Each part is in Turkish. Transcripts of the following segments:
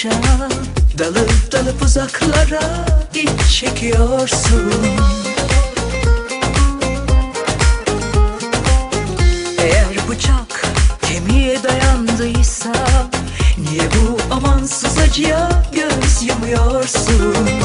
açıkça Dalıp dalıp uzaklara iç çekiyorsun. Eğer bıçak kemiğe dayandıysa Niye bu amansız acıya göz yumuyorsun?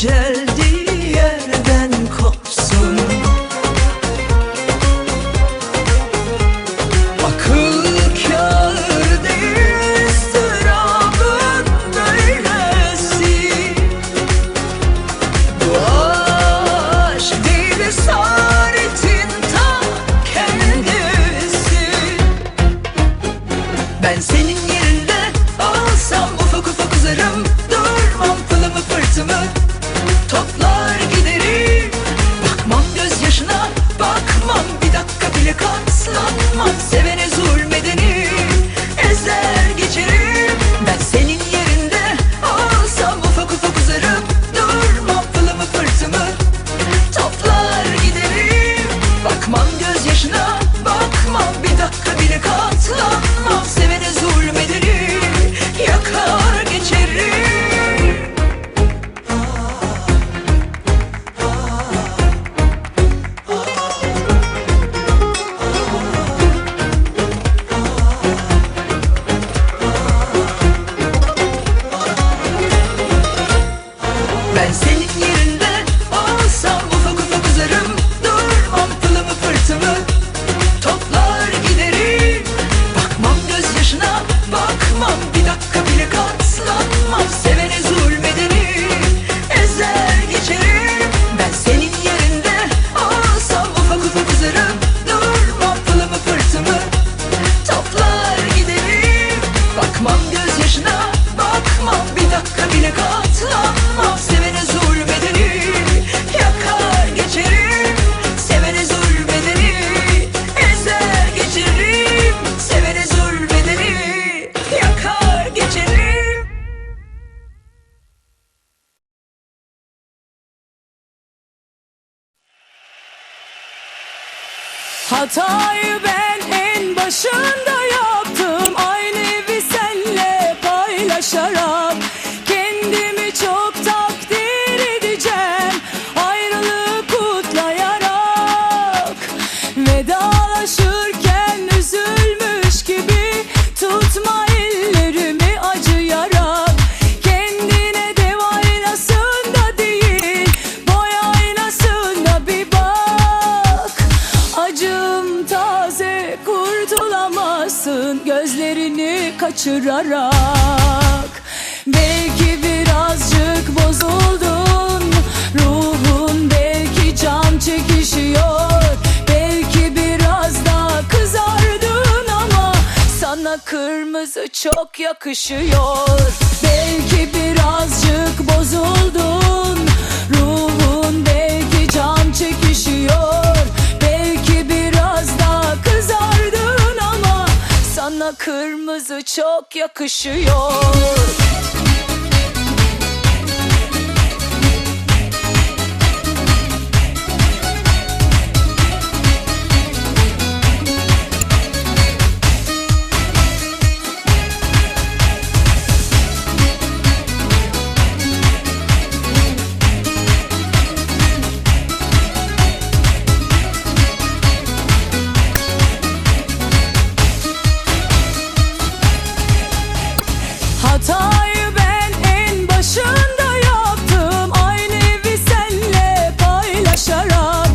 جلدي Hatayı ben en başında kaçırarak Belki birazcık bozuldun Ruhun belki can çekişiyor. Belki biraz daha kızardın ama Sana kırmızı çok yakışıyor. Kırmızı çok yakışıyor Hatayı ben en başında yaptım. Aynı evi paylaşarak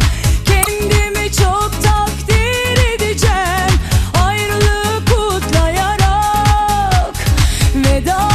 Kendimi çok takdir edeceğim. Ayrılığı kutlayarak Vedalaşırken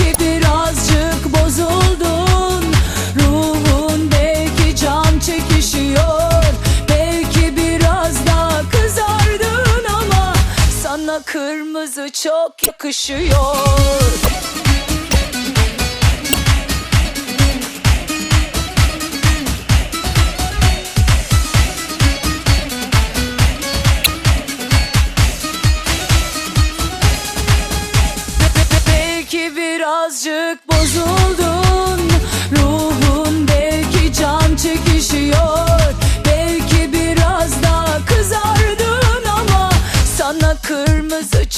kırmızı çok yakışıyor Belki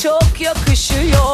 çok yakışıyor